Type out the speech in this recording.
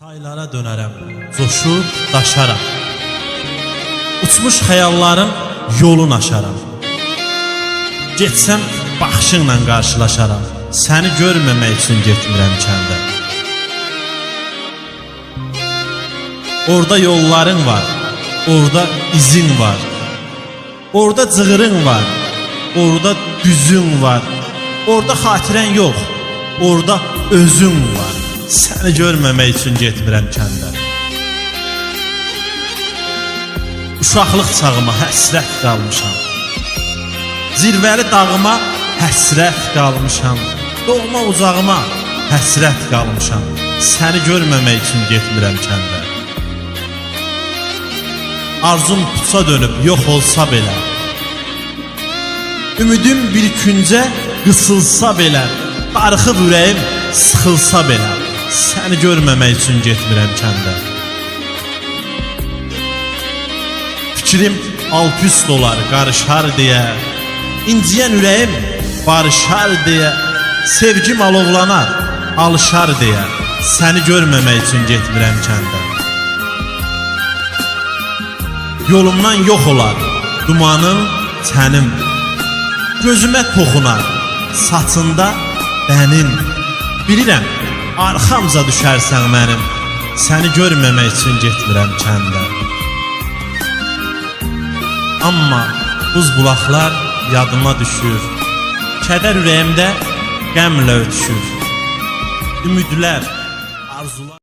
Taylara dönərəm, coşub daşaram. Uçmuş xəyallarım yolun aşaram. Getsəm baxışınla qarşılaşaram. Səni görməmək üçün getmirəm kəndə. Orada yolların var, orada izin var. Orada cığırın var, orada düzün var. Orada xatirən yox, orada özün var. Səni görməmək üçün getmirəm kəndə. Uşaqlıq çağıma həsrət qalmışam. Zirvəli dağıma həsrət qalmışam. Doğma uzağıma həsrət qalmışam. Səni görməmək üçün getmirəm kəndə. Arzum puça dönüb yox olsa belə. Ümidim bir küncə qısılsa belə, darıxıb ürəyim sıxılsa belə, səni görməmək üçün getmirəm kəndə. Fikrim alt üst olar, qarışar deyə, inciyən ürəyim barışar deyə, sevgim alovlanar, alışar deyə, səni görməmək üçün getmirəm kəndə. Yolumdan yox olar dumanım, tənim. Gözümə toxunar saçında bənin. Bilirəm, arxamca düşərsən mənim. Səni görməmək üçün getmirəm kəndə. Amma buz bulaqlar yadıma düşür. Kədər ürəyimdə qəmlə ötüşür. Ümidlər